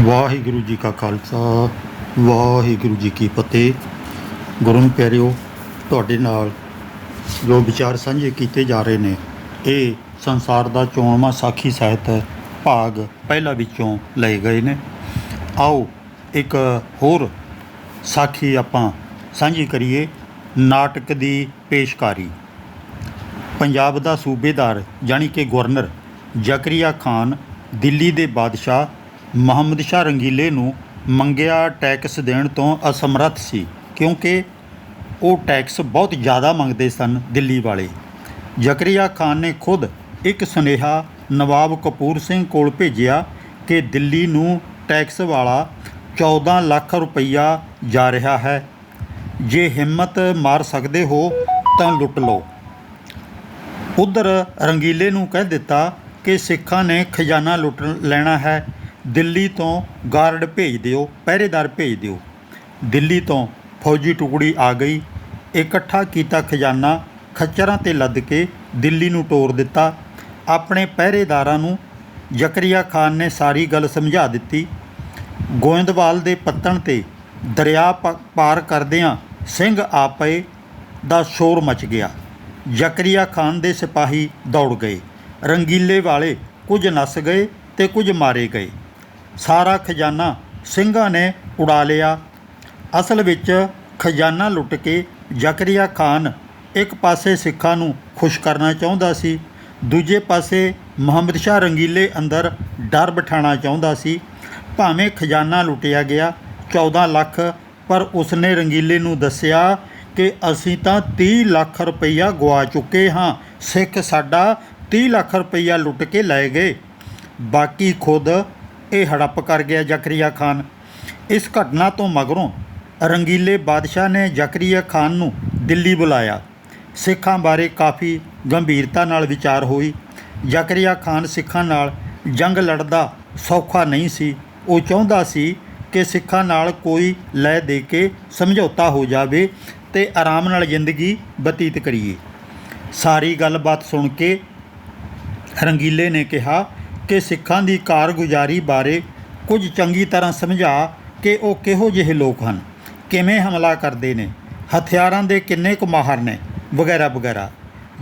ਵਾਹਿਗੁਰੂ ਜੀ ਕਾ ਖਾਲਸਾ, ਵਾਹਿਗੁਰੂ ਜੀ ਕੀ ਫਤਿਹ। ਗੁਰੂ ਨੂੰ ਪਿਆਰਿਓ, ਤੁਹਾਡੇ ਨਾਲ ਜੋ ਵਿਚਾਰ ਸਾਂਝੇ ਕੀਤੇ ਜਾ ਰਹੇ ਨੇ, ਇਹ ਸੰਸਾਰ ਦਾ ਚੋਣਵਾਂ ਸਾਖੀ ਸਾਹਿਤ ਭਾਗ ਪਹਿਲਾ ਵਿੱਚੋਂ ਲਏ ਗਏ ਨੇ। ਆਓ, ਇੱਕ ਹੋਰ ਸਾਖੀ ਆਪਾਂ ਸਾਂਝੀ ਕਰੀਏ, ਨਾਟਕ ਦੀ ਪੇਸ਼ਕਾਰੀ। ਪੰਜਾਬ ਦਾ ਸੂਬੇਦਾਰ, ਜਾਣੀ ਕਿ ਗਵਰਨਰ ਜ਼ਕਰੀਆ ਖਾਨ, ਦਿੱਲੀ ਦੇ ਬਾਦਸ਼ਾਹ ਮੁਹੰਮਦ ਸ਼ਾਹ ਰੰਗੀਲੇ ਨੂੰ ਮੰਗਿਆ ਟੈਕਸ ਦੇਣ ਤੋਂ ਅਸਮਰੱਥ ਸੀ, ਕਿਉਂਕਿ ਉਹ ਟੈਕਸ ਬਹੁਤ ਜ਼ਿਆਦਾ ਮੰਗਦੇ ਸਨ ਦਿੱਲੀ ਵਾਲੇ। ਜ਼ਕਰੀਆ ਖਾਨ ਨੇ ਖੁਦ ਇੱਕ ਸੁਨੇਹਾ ਨਵਾਬ ਕਪੂਰ ਸਿੰਘ ਕੋਲ ਭੇਜਿਆ ਕਿ ਦਿੱਲੀ ਨੂੰ ਟੈਕਸ ਵਾਲਾ 14 ਲੱਖ ਰੁਪਈਆ ਜਾ ਰਿਹਾ ਹੈ। ਜੇ ਹਿੰਮਤ ਮਾਰ ਸਕਦੇ ਹੋ ਤਾਂ ਲੁੱਟ ਲਓ। ਉਧਰ ਰੰਗੀਲੇ ਨੂੰ ਕਹਿ ਦਿੱਤਾ ਕਿ ਸਿੱਖਾਂ ਨੇ ਖਜ਼ਾਨਾ ਲੁੱਟ ਲੈਣਾ ਹੈ। ਦਿੱਲੀ ਤੋਂ ਗਾਰਡ ਭੇਜ ਦਿਓ, ਪਹਿਰੇਦਾਰ ਭੇਜ ਦਿਓ। ਦਿੱਲੀ ਤੋਂ ਫੌਜੀ ਟੁਕੜੀ ਆ ਗਈ। ਇਕੱਠਾ ਕੀਤਾ ਖਜ਼ਾਨਾ, ਖੱਚਰਾਂ ਤੇ ਲੱਦ ਕੇ ਦਿੱਲੀ ਨੂੰ ਤੋਰ ਦਿੱਤਾ। ਆਪਣੇ ਪਹਿਰੇਦਾਰਾਂ ਨੂੰ ਜ਼ਕਰੀਆ ਖਾਨ ਨੇ ਸਾਰੀ ਗੱਲ ਸਮਝਾ ਦਿੱਤੀ। ਗੋਇੰਦਵਾਲ ਦੇ ਪੱਤਣ ਤੇ ਦਰਿਆ ਪਾਰ ਕਰਦਿਆਂ ਸਿੰਘ ਆ ਪਏ ਦਾ ਸ਼ੋਰ ਮਚ ਗਿਆ। ਜ਼ਕਰੀਆ ਖਾਨ ਦੇ ਸਿਪਾਹੀ ਦੌੜ ਗਏ। ਰੰਗੀਲੇ ਵਾਲੇ ਕੁਝ ਨਸ ਗਏ ਤੇ ਕੁਝ ਮਾਰੇ ਗਏ। ਸਾਰਾ ਖਜ਼ਾਨਾ ਸਿੰਘਾਂ ਨੇ ਉਡਾ ਲਿਆ। ਅਸਲ ਵਿੱਚ ਖਜ਼ਾਨਾ ਲੁੱਟ ਕੇ ਜ਼ਕਰੀਆ ਖਾਨ ਇੱਕ ਪਾਸੇ ਸਿੱਖਾਂ ਨੂੰ ਖੁਸ਼ ਕਰਨਾ ਚਾਹੁੰਦਾ ਸੀ, ਦੂਜੇ ਪਾਸੇ ਮੁਹੰਮਦ ਸ਼ਾਹ ਰੰਗੀਲੇ ਅੰਦਰ ਡਰ ਬਿਠਾਉਣਾ ਚਾਹੁੰਦਾ ਸੀ। ਭਾਵੇਂ ਖਜ਼ਾਨਾ ਲੁੱਟਿਆ ਗਿਆ 14 ਲੱਖ, ਪਰ ਉਸਨੇ ਰੰਗੀਲੇ ਨੂੰ ਦੱਸਿਆ ਕਿ ਅਸੀਂ ਤਾਂ 30 ਲੱਖ ਰੁਪਈਆ ਗਵਾ ਚੁੱਕੇ ਹਾਂ, ਸਿੱਖ ਸਾਡਾ 30 ਲੱਖ ਰੁਪਈਆ ਲੁੱਟ ਕੇ ਲੈ ਗਏ। ਬਾਕੀ ਖੁਦ ਇਹ ਹੜੱਪ ਕਰ ਗਿਆ ਜ਼ਕਰੀਆ ਖਾਨ। ਇਸ ਘਟਨਾ ਤੋਂ ਮਗਰੋਂ ਰੰਗੀਲੇ ਬਾਦਸ਼ਾਹ ਨੇ ਜ਼ਕਰੀਆ ਖਾਨ ਨੂੰ ਦਿੱਲੀ ਬੁਲਾਇਆ। ਸਿੱਖਾਂ ਬਾਰੇ ਕਾਫੀ ਗੰਭੀਰਤਾ ਨਾਲ ਵਿਚਾਰ ਹੋਈ। ਜ਼ਕਰੀਆ ਖਾਨ ਸਿੱਖਾਂ ਨਾਲ ਜੰਗ ਲੜਦਾ ਸੌਖਾ ਨਹੀਂ ਸੀ। ਉਹ ਚਾਹੁੰਦਾ ਸੀ ਕਿ ਸਿੱਖਾਂ ਨਾਲ ਕੋਈ ਲੈ ਦੇ ਕੇ ਸਮਝੌਤਾ ਹੋ ਜਾਵੇ ਤੇ ਆਰਾਮ ਨਾਲ ਜ਼ਿੰਦਗੀ ਬਤੀਤ ਕਰੀਏ। ਸਾਰੀ ਗੱਲਬਾਤ ਸੁਣ ਕੇ ਰੰਗੀਲੇ ਨੇ ਕਿਹਾ ਕਿ ਸਿੱਖਾਂ ਦੀ ਕਾਰਗੁਜ਼ਾਰੀ ਬਾਰੇ ਕੁਝ ਚੰਗੀ ਤਰ੍ਹਾਂ ਸਮਝਾ ਕਿ ਉਹ ਕਿਹੋ ਜਿਹੇ ਲੋਕ ਹਨ? ਕਿਵੇਂ ਹਮਲਾ ਕਰਦੇ ਨੇ? ਹਥਿਆਰਾਂ ਦੇ ਕਿੰਨੇ ਕੁ ਮਾਹਰ ਨੇ? ਵਗੈਰਾ ਵਗੈਰਾ।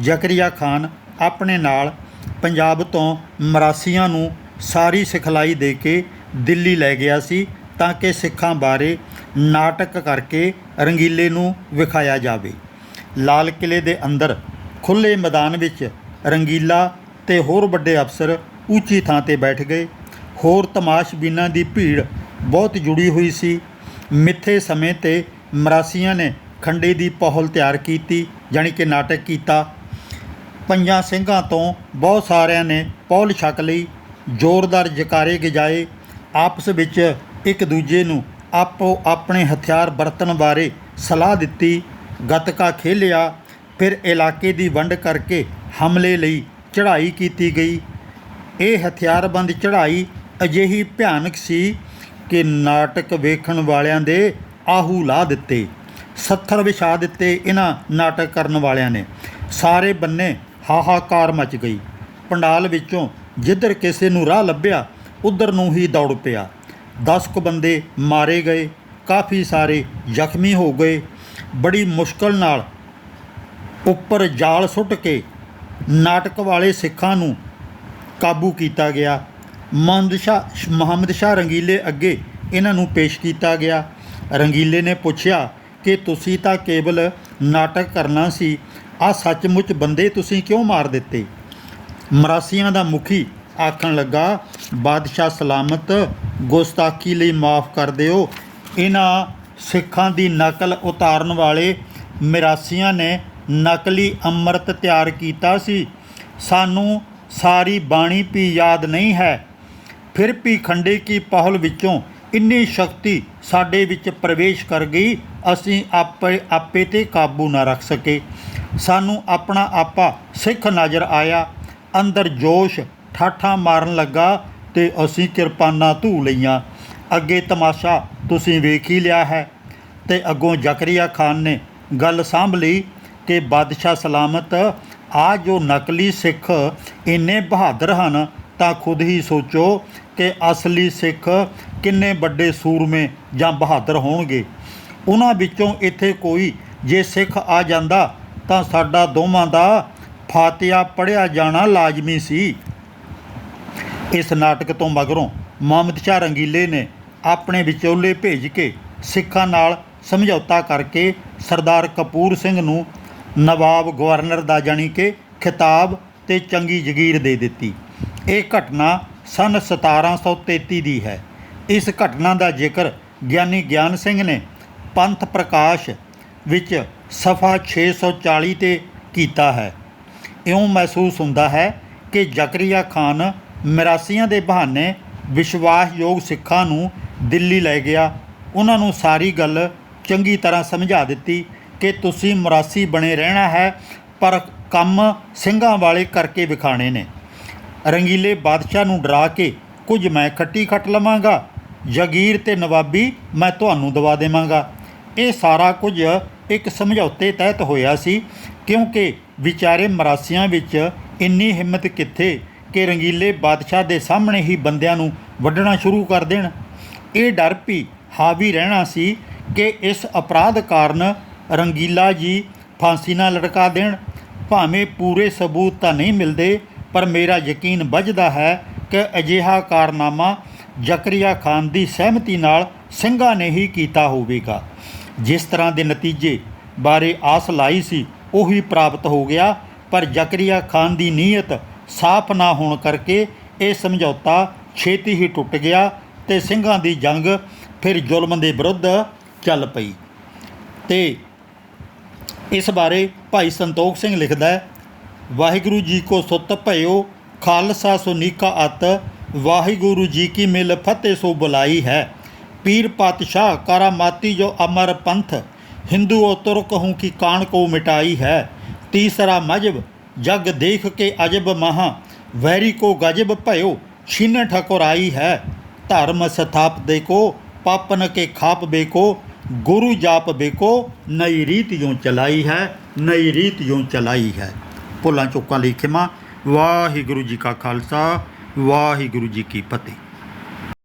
ਜ਼ਕਰੀਆ ਖਾਨ ਆਪਣੇ ਨਾਲ ਪੰਜਾਬ ਤੋਂ ਮਰਾਸੀਆਂ ਨੂੰ ਸਾਰੀ ਸਿਖਲਾਈ ਦੇ ਕੇ ਦਿੱਲੀ ਲੈ ਗਿਆ ਸੀ ਤਾਂ ਕਿ ਸਿੱਖਾਂ ਬਾਰੇ ਨਾਟਕ ਕਰਕੇ ਰੰਗੀਲੇ ਨੂੰ ਵਿਖਾਇਆ ਜਾਵੇ। ਲਾਲ ਕਿਲੇ ਦੇ ਅੰਦਰ ਖੁੱਲੇ ਮੈਦਾਨ ਵਿੱਚ ਰੰਗੀਲਾ ਤੇ ਹੋਰ ਵੱਡੇ ਅਫਸਰ ਉੱਚੀ ਥਾਂ ਤੇ ਬੈਠ ਗਏ। ਹੋਰ ਤਮਾਸ਼ਬੀਨਾਂ ਦੀ ਭੀੜ ਬਹੁਤ ਜੁੜੀ ਹੋਈ ਸੀ। ਮਿੱਥੇ ਸਮੇਂ ਤੇ ਮਰਾਸੀਆਂ ਨੇ ਖੰਡੇ ਦੀ ਪਹਲ ਤਿਆਰ ਕੀਤੀ, ਜਾਣੀ ਕਿ ਨਾਟਕ ਕੀਤਾ। ਪੰਜਾਂ ਸਿੰਘਾਂ ਤੋਂ ਬਹੁਤ ਸਾਰਿਆਂ ਨੇ ਪੌਲ ਛਕ ਲਈ। ਜ਼ੋਰਦਾਰ ਜਕਾਰੇ ਗਜਾਏ। ਆਪਸ ਵਿੱਚ ਇੱਕ ਦੂਜੇ ਨੂੰ ਆਪੋ ਆਪਣੇ ਹਥਿਆਰ ਵਰਤਣ ਬਾਰੇ ਸਲਾਹ ਦਿੱਤੀ। ਗੱਤਕਾ ਖੇਲਿਆ। ਫਿਰ ਇਲਾਕੇ ਦੀ ਵੰਡ ਕਰਕੇ ਹਮਲੇ ਲਈ ਚੜ੍ਹਾਈ ਕੀਤੀ ਗਈ। ਇਹ ਹਥਿਆਰਬੰਦ ਚੜ੍ਹਾਈ ਅਜਿਹੀ ਭਿਆਨਕ ਸੀ ਕਿ ਨਾਟਕ ਵੇਖਣ ਵਾਲਿਆਂ ਦੇ ਆਹੂ ਲਾ ਦਿੱਤੇ, ਸੱਥਰ ਵਿਛਾ ਦਿੱਤੇ ਇਹਨਾਂ ਨਾਟਕ ਕਰਨ ਵਾਲਿਆਂ ਨੇ। ਸਾਰੇ ਬੰਨੇ ਹਾਹਾਕਾਰ ਮਚ ਗਈ। ਪੰਡਾਲ ਵਿੱਚੋਂ ਜਿੱਧਰ ਕਿਸੇ ਨੂੰ ਰਾਹ ਲੱਭਿਆ, ਉਧਰ ਨੂੰ ਹੀ ਦੌੜ ਪਿਆ। 10 ਕੁ ਬੰਦੇ ਮਾਰੇ ਗਏ, ਕਾਫੀ ਸਾਰੇ ਜ਼ਖਮੀ ਹੋ ਗਏ। ਬੜੀ ਮੁਸ਼ਕਲ ਨਾਲ ਉੱਪਰ ਜਾਲ ਸੁੱਟ ਕੇ ਨਾਟਕ ਵਾਲੇ ਸਿੱਖਾਂ ਨੂੰ ਕਾਬੂ ਕੀਤਾ ਗਿਆ। ਮੁਹੰਮਦ ਸ਼ਾਹ ਮੁਹੰਮਦ ਸ਼ਾਹ ਰੰਗੀਲੇ ਅੱਗੇ ਇਹਨਾਂ ਨੂੰ ਪੇਸ਼ ਕੀਤਾ ਗਿਆ। ਰੰਗੀਲੇ ਨੇ ਪੁੱਛਿਆ ਕਿ ਤੁਸੀਂ ਤਾਂ ਕੇਵਲ ਨਾਟਕ ਕਰਨਾ ਸੀ, ਆ ਸੱਚਮੁੱਚ ਬੰਦੇ ਤੁਸੀਂ ਕਿਉਂ ਮਾਰ ਦਿੱਤੇ? ਮਰਾਸੀਆਂ ਦਾ ਮੁਖੀ ਆਖਣ ਲੱਗਾ, ਬਾਦਸ਼ਾਹ ਸਲਾਮਤ, ਗੁਸਤਾਖੀ ਲਈ ਮਾਫ ਕਰ ਦਿਓ। ਇਹਨਾਂ ਸਿੱਖਾਂ ਦੀ ਨਕਲ ਉਤਾਰਨ ਵਾਲੇ ਮਿਰਾਸੀਆਂ ਨੇ ਨਕਲੀ ਅੰਮ੍ਰਿਤ ਤਿਆਰ ਕੀਤਾ ਸੀ। ਸਾਨੂੰ ਸਾਰੀ ਬਾਣੀ ਵੀ ਯਾਦ ਨਹੀਂ ਹੈ। ਫਿਰ ਵੀ ਖੰਡੇ ਕੀ ਪਹਲ ਵਿੱਚੋਂ ਇੰਨੀ ਸ਼ਕਤੀ ਸਾਡੇ ਵਿੱਚ ਪ੍ਰਵੇਸ਼ ਕਰ ਗਈ, ਅਸੀਂ ਆਪੇ ਆਪੇ ਤੇ ਕਾਬੂ ਨਾ ਰੱਖ ਸਕੇ। ਸਾਨੂੰ ਆਪਣਾ ਆਪਾ ਸਿੱਖ ਨਜ਼ਰ ਆਇਆ। ਅੰਦਰ ਜੋਸ਼ ਠਾਠਾਂ ਮਾਰਨ ਲੱਗਾ ਤੇ ਅਸੀਂ ਕਿਰਪਾਨਾਂ ਧੂ ਲਈਆਂ। ਅੱਗੇ ਤਮਾਸ਼ਾ ਤੁਸੀਂ ਵੇਖ ਹੀ ਲਿਆ ਹੈ। ਤੇ ਅੱਗੋਂ ਜ਼ਕਰੀਆ ਖਾਨ ਨੇ ਗੱਲ ਸਾਂਭ ਲਈ ਕਿ ਬਾਦਸ਼ਾਹ ਸਲਾਮਤ ਆ ਜੋ ਨਕਲੀ ਸਿੱਖ ਇੰਨੇ ਬਹਾਦਰ ਹਨ, ਤਾਂ ਖੁਦ ਹੀ ਸੋਚੋ ਕਿ ਅਸਲੀ ਸਿੱਖ ਕਿੰਨੇ ਵੱਡੇ ਸੂਰਮੇ ਜਾਂ ਬਹਾਦਰ ਹੋਣਗੇ। ਉਹਨਾਂ ਵਿੱਚੋਂ ਇੱਥੇ ਕੋਈ ਜੇ ਸਿੱਖ ਆ ਜਾਂਦਾ, ਤਾਂ ਸਾਡਾ ਦੋਵਾਂ ਦਾ ਫਾਤਿਹਾ ਪੜਿਆ ਜਾਣਾ ਲਾਜ਼ਮੀ ਸੀ। ਇਸ ਨਾਟਕ ਤੋਂ ਮਗਰੋਂ ਮੁਹੰਮਦ ਸ਼ਾਹ ਰੰਗੀਲੇ ਨੇ ਆਪਣੇ ਵਿਚੋਲੇ ਭੇਜ ਕੇ ਸਿੱਖਾਂ ਨਾਲ ਸਮਝੌਤਾ ਕਰਕੇ ਸਰਦਾਰ ਕਪੂਰ ਸਿੰਘ ਨੂੰ ਨਵਾਬ ਗਵਰਨਰ ਦਾ ਜਾਣੀ ਕਿ ਖਿਤਾਬ ਤੇ ਚੰਗੀ ਜਗੀਰ ਦੇ ਦਿੱਤੀ। ਇਹ ਘਟਨਾ ਸਨ 1733 ਦੀ ਹੈ। ਇਸ ਘਟਨਾ ਦਾ ਜ਼ਿਕਰ ਗਿਆਨੀ ਗਿਆਨ ਸਿੰਘ ਨੇ ਪੰਥ ਪ੍ਰਕਾਸ਼ ਵਿੱਚ ਸਫਾ 640 ਤੇ ਕੀਤਾ ਹੈ। ਇਉਂ ਮਹਿਸੂਸ ਹੁੰਦਾ ਹੈ ਕਿ ਜ਼ਕਰੀਆ ਖਾਨ ਮਿਰਾਸੀਆਂ ਦੇ ਬਹਾਨੇ ਵਿਸ਼ਵਾਸਯੋਗ ਸਿੱਖਾਂ ਨੂੰ ਦਿੱਲੀ ਲੈ ਗਿਆ। ਉਹਨਾਂ ਨੂੰ ਸਾਰੀ ਗੱਲ ਚੰਗੀ ਤਰ੍ਹਾਂ ਸਮਝਾ ਦਿੱਤੀ ਕਿ ਤੁਸੀਂ ਮਰਾਸੀ ਬਣੇ ਰਹਿਣਾ ਹੈ, ਪਰ ਕੰਮ ਸਿੰਘਾਂ ਵਾਲੇ ਕਰਕੇ ਵਿਖਾਣੇ ਨੇ। ਰੰਗੀਲੇ ਬਾਦਸ਼ਾਹ ਨੂੰ ਡਰਾ ਕੇ ਕੁਝ ਮੈਂ ਖੱਟੀ ਖੱਟ ਲਵਾਂਗਾ, ਜਗੀਰ ਤੇ ਨਵਾਬੀ ਮੈਂ ਤੁਹਾਨੂੰ ਦਵਾ ਦੇਵਾਂਗਾ। ਇਹ ਸਾਰਾ ਕੁਝ ਇੱਕ ਸਮਝੌਤੇ ਤਹਿਤ ਹੋਇਆ ਸੀ, ਕਿਉਂਕਿ ਵਿਚਾਰੇ ਮਰਾਸੀਆਂ ਵਿੱਚ ਇੰਨੀ ਹਿੰਮਤ ਕਿੱਥੇ ਕਿ ਰੰਗੀਲੇ ਬਾਦਸ਼ਾਹ ਦੇ ਸਾਹਮਣੇ ਹੀ ਬੰਦਿਆਂ ਨੂੰ ਵੱਢਣਾ ਸ਼ੁਰੂ ਕਰ ਦੇਣ। ਇਹ ਡਰ ਵੀ ਹਾਵੀ ਰਹਿਣਾ ਸੀ ਕਿ ਇਸ ਅਪਰਾਧ ਕਾਰਨ ਰੰਗੀਲਾ ਜੀ ਫਾਂਸੀ ਨਾਲ ਲਟਕਾ ਦੇਣ। ਭਾਵੇਂ ਪੂਰੇ ਸਬੂਤ ਤਾਂ ਨਹੀਂ ਮਿਲਦੇ, ਪਰ ਮੇਰਾ ਯਕੀਨ ਵੱਝਦਾ ਹੈ ਕਿ ਅਜਿਹਾ ਕਾਰਨਾਮਾ ਜ਼ਕਰੀਆ ਖਾਨ ਦੀ ਸਹਿਮਤੀ ਨਾਲ ਸਿੰਘਾਂ ਨੇ ਹੀ ਕੀਤਾ ਹੋਵੇਗਾ। ਜਿਸ ਤਰ੍ਹਾਂ ਦੇ ਨਤੀਜੇ ਬਾਰੇ ਆਸ ਲਾਈ ਸੀ, ਉਹੀ ਪ੍ਰਾਪਤ ਹੋ ਗਿਆ, ਪਰ ਜ਼ਕਰੀਆ ਖਾਨ ਦੀ ਨੀਅਤ ਸਾਫ਼ ਨਾ ਹੋਣ ਕਰਕੇ ਇਹ ਸਮਝੌਤਾ ਛੇਤੀ ਹੀ ਟੁੱਟ ਗਿਆ ਤੇ ਸਿੰਘਾਂ ਦੀ ਜੰਗ ਫਿਰ ਜ਼ੁਲਮ ਦੇ ਵਿਰੁੱਧ ਚੱਲ ਪਈ। ਤੇ ਇਸ ਬਾਰੇ ਭਾਈ ਸੰਤੋਖ ਸਿੰਘ ਲਿਖਦਾ ਹੈ, ਵਾਹਿਗੁਰੂ ਜੀ ਕੋ ਸੁੱਤ ਭਇਓ, ਖਾਲਸਾ ਸੁਨੀਕਾ ਅਤ, ਵਾਹਿਗੁਰੂ ਜੀ ਕੀ ਮਿਲ ਫਤਿਹ ਸੋ ਬੁਲਾਈ ਹੈ। ਪੀਰ ਪਾਤਸ਼ਾਹ ਕਰਾਮਾਤੀ ਜੋ ਅਮਰ ਪੰਥ, ਹਿੰਦੂ ਔ ਤੁਰਕ ਹੂੰ ਕੀ ਕਾਣ ਕੋ ਮਿਟਾਈ ਹੈ। ਤੀਸਰਾ ਮਜਬ, ਜਗ ਦੇਖ ਕੇ ਅਜਬ ਮਹਾ, ਵੈਰੀ ਕੋ ਗਜਬ ਭਇਓ, ਛੀਨ ਠਕੋਰਾਈ ਹੈ। ਧਰਮ ਸਥਾਪ ਦੇ ਕੋ, ਪਾਪਨ ਕੇ ਖਾਪ ਬੇ ਕੋ गुरु जाप बेको नई रीत यूं चलाई है नई रीत यूं चलाई है ਭੁੱਲਾਂ ਚੁੱਕਾਂ ਲਈ ਖਿਮਾ ਵਾਹਿਗੁਰੂ ਜੀ ਕਾ ਖਾਲਸਾ ਵਾਹਿਗੁਰੂ ਜੀ ਕੀ ਫਤਿਹ